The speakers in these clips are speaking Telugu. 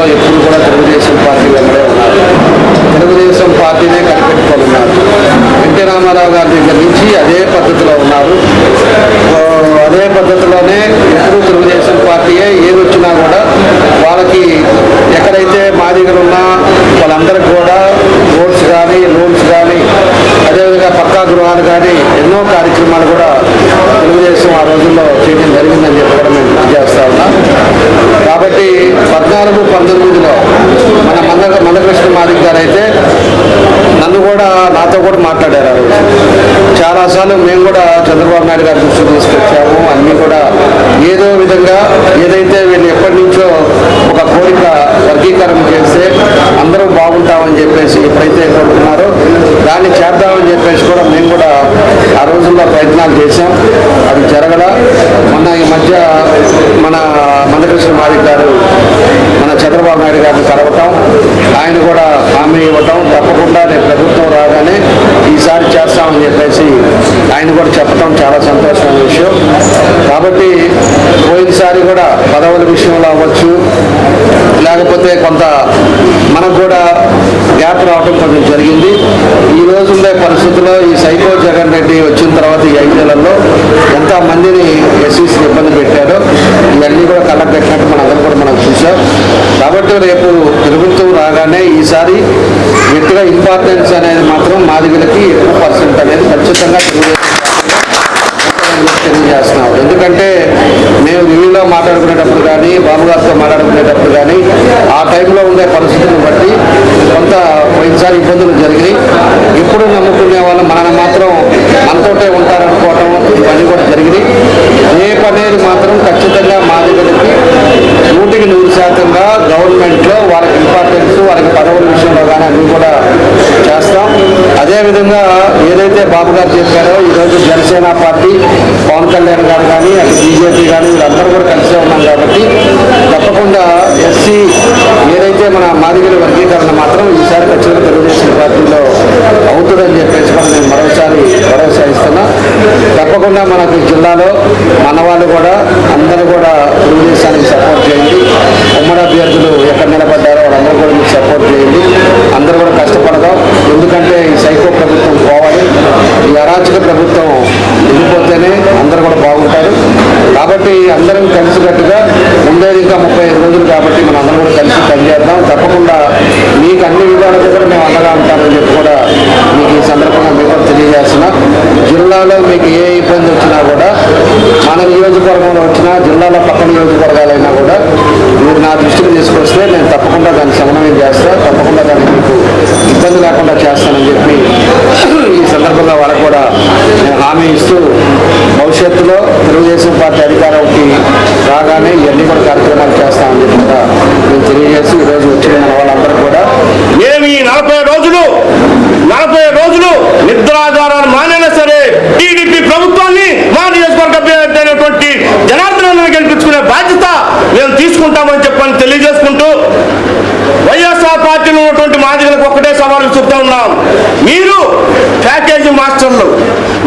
రోజుల్లో ఎప్పుడు కూడా తెలుగుదేశం పార్టీ వెంబడే ఉన్నారు. తెలుగుదేశం పార్టీనే కనిపెట్టుకోనున్నారు. ఎన్టీ రామారావు గారి దగ్గర నుంచి అదే పద్ధతిలో ఉన్నారు. అదే పద్ధతిలోనే ఎప్పుడు తెలుగుదేశం పార్టీయే ఏది వచ్చినా కూడా వాళ్ళకి ఎక్కడైతే మాదిగలు ఉన్నా వాళ్ళందరికీ కూడా రోడ్స్ కానీ లోన్స్ కానీ అదేవిధంగా పక్కా గృహాలు కానీ ఎన్నో కార్యక్రమాలు కూడా తెలుగుదేశం ఆ రోజుల్లో చేయడం జరిగిందని చెప్పి కూడా మేము గుర్తు చేస్తా ఉన్నాం. కాబట్టి పద్నాలుగు పంతొమ్మిదిలో మన మంద మందకృష్ణ మాదిక్ గారు అయితే నన్ను కూడా నాతో కూడా మాట్లాడారు ఆ రోజు. చాలాసార్లు మేము కూడా చంద్రబాబు నాయుడు గారి దృష్టికి తీసుకొచ్చాము. అన్నీ కూడా ఏదో విధంగా ఏదైతే వీళ్ళు ఎప్పటి నుంచో ఒక కోరిక వర్గీకరణ చేస్తే అందరూ బాగుంటామని చెప్పేసి ఎప్పుడైతే కోరుకున్నారో దాన్ని చేద్దామని చెప్పేసి కూడా మేము కూడా కూడా ప్రయత్నాలు చేశాం. అది జరగడ మొన్న ఈ మధ్య మన మందకృష్ణ మాదిక్ గారు మన చంద్రబాబు నాయుడు గారిని కలవటం ఆయన కూడా హామీ ఇవ్వటం తప్పకుండా రేపు ప్రభుత్వం రాగానే ఈసారి చేస్తామని చెప్పేసి ఆయన కూడా చెప్పటం చాలా సంతోషమైన విషయం. కాబట్టి పోయినసారి కూడా పదవుల విషయంలో అవ్వచ్చు. లేకపోతే కొంత మనకు కూడా గ్యాప్ రావడం కొంచెం జరిగింది. ఈ రోజు ఉండే పరిస్థితుల్లో ఈ సైకో జగన్ రెడ్డి వచ్చిన తర్వాత ఈ ఐదు నెలల్లో ఎంత మందిని ఎస్సీసీ ఇబ్బంది పెట్టారో ఇవన్నీ కూడా కళ్ళకు పెట్టినట్టు మన కూడా మనం చూసాం. కాబట్టి రేపు రాగానే ఈసారి ఎక్కువ ఇంపార్టెన్స్ అనేది మాత్రం మాదిగలకి ఎక్కువ పర్సెంట్ అనేది ఖచ్చితంగా తెలియజేస్తున్నాం ఎందుకంటే మేము రివ్యూలో మాట్లాడుకునేటప్పుడు కానీ బాబు గారితో మాట్లాడుకునేటప్పుడు కానీ ఆ టైంలో ఉండే పరిస్థితులను బట్టి కొంత పోయినసారి ఇబ్బందులు జరిగినాయి. ఇప్పుడు నమ్ముకునే వాళ్ళు మనల్ని మాత్రం మనతోటే ఉంటారనుకోవటం ఇవన్నీ కూడా జరిగినాయి. రేపు అనేది మాత్రం ఖచ్చితంగా మా దగ్గరికి నూటికి నూరు శాతంగా గవర్నమెంట్లో వాళ్ళకి ఇంపార్టెన్స్ వాళ్ళకి పదవుల విషయంలో కానీ అన్నీ కూడా చేస్తాం. అదేవిధంగా ఏదైతే బాబు గారు చెప్పారో ఈరోజు జనసేన పార్టీ పవన్ కళ్యాణ్ గారు కానీ అటు బీజేపీ కానీ వీళ్ళందరూ కూడా కలిసే ఉన్నాం కాబట్టి తప్పకుండా ఎస్సీ ఏదైతే మన మాదిగల వర్గీకరణ మాత్రం ఈసారి ఖచ్చితంగా తెలుగుదేశం పార్టీలో అవుతుందని చెప్పేసి మనం నేను మరోసారి భరోసా ఇస్తున్నా. తప్పకుండా మనకు జిల్లాలో మన వాళ్ళు కూడా అందరూ కూడా తెలుగుదేశానికి సపోర్ట్ చేయండి. ఉమ్మడి అభ్యర్థులు ఎక్కడ నిలబడ్డారో వాళ్ళందరూ కూడా మీకు సపోర్ట్ చేయండి. అందరూ కూడా కష్టపడదాం. ఎందుకంటే ఈ సైకో ప్రభుత్వం పోవాలి. ఈ అరాచక ప్రభుత్వం వెళ్ళిపోతేనే అందరూ కూడా బాగుంటారు. కాబట్టి అందరం కలిసికట్టుగా ఉండేది ఇంకా ముప్పై ఐదు రోజులు కాబట్టి మనం అందరం కూడా కలిసి పనిచేద్దాం. తప్పకుండా మీకు అన్ని విధాలుగా కూడా మేము అండగా ఉంటామని చెప్పి కూడా మీకు ఈ సందర్భంగా మీకు కూడా తెలియజేస్తున్నా జిల్లాలో మీకు ఏ ఇబ్బంది వచ్చినా కూడా మన నియోజకవర్గంలో వచ్చినా జిల్లాలో పక్క నియోజకవర్గాలైనా కూడా మీరు నా దృష్టికి తీసుకొస్తే నేను తప్పకుండా దాన్ని సమన్వయం చేస్తా తప్పకుండా దాన్ని మీకు ఇబ్బంది లేకుండా చేస్తానని చెప్పి ఈ సందర్భంగా వాళ్ళకు కూడా నేను హామీ ఇస్తూ భవిష్యత్తులో తెలుగుదేశం పార్టీ అధికారంకి రాగానే ఇవన్నీ కూడా కార్యక్రమాలు చేస్తామని చెప్పి కూడా నేను తెలియజేసి ఈరోజు వచ్చిన మన వాళ్ళందరూ కూడా మేము ఈ నలభై రోజులు నలభై రోజులు నిద్రాధారాలు మానైనా సరే టీడీపీ ప్రభుత్వాన్ని మా నియోజకవర్గ అభ్యర్థి అయినటువంటి జనార్దనాన్ని గెలిపించుకునే బాధ్యత మేము తీసుకుంటామని చెప్పని తెలియజేసుకుంటూ వైఎస్ఆర్ పార్టీలో ఉన్నటువంటి మాదిగలకు ఒక్కటే సవాలు చెప్తా ఉన్నాం మీరు ప్యాకేజీ మాస్టర్లు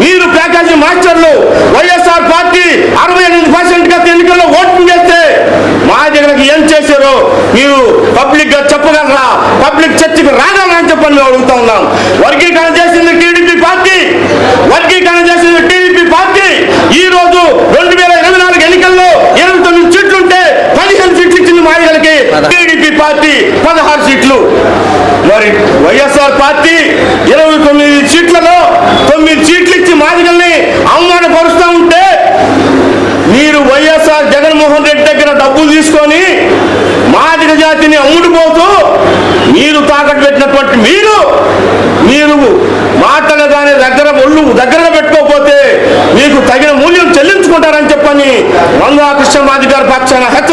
మీరు ప్యాకేజీ మాస్టర్లు వైఎస్ఆర్ పార్టీ అరవై ఎనిమిది పర్సెంట్ గత ఎన్నికల్లో ఓటింగ్ చేస్తే మాదిగలకు ఏం చేశారో మీరు పబ్లిక్గా చెప్పగలరా? పబ్లిక్ చర్చకు రాగలరా అని చెప్పని మేము అడుగుతా ఉన్నాం. వర్గీకరణ చేసింది టీడీపీ పార్టీ. వర్గీకరణ చేసింది టీడీపీ పార్టీ. ఈ రోజు రెండు వేల ఇరవై నాలుగు ఎన్నికల్లో ఇరవై తొమ్మిది సీట్లు ఉంటే పదిహేను సీట్లు ఇచ్చింది మాదిగలకి టీడీపీ పార్టీ. పదహారు సీట్లు. మరి వైఎస్ఆర్ పార్టీ ఇరవై తొమ్మిది సీట్లలో తొమ్మిది సీట్లు ఇచ్చి మాదిగల్ని అవమానపరుస్తూ ఉంటే మీరు వైఎస్ఆర్ జగన్మోహన్ రెడ్డి దగ్గర డబ్బులు తీసుకొని మాదిక జాతిని అమ్ముడుపోతూ మీరు తాకట్టు పెట్టినటువంటి మీరు మీరు మాటలు కానీ దగ్గర ఒళ్ళు దగ్గరగా పెట్టుకోకపోతే మీకు తగిన మూల్యం చెల్లించుకుంటారని చెప్పని మంగా కృష్ణ మాది గారి పక్షాన హెచ్చరి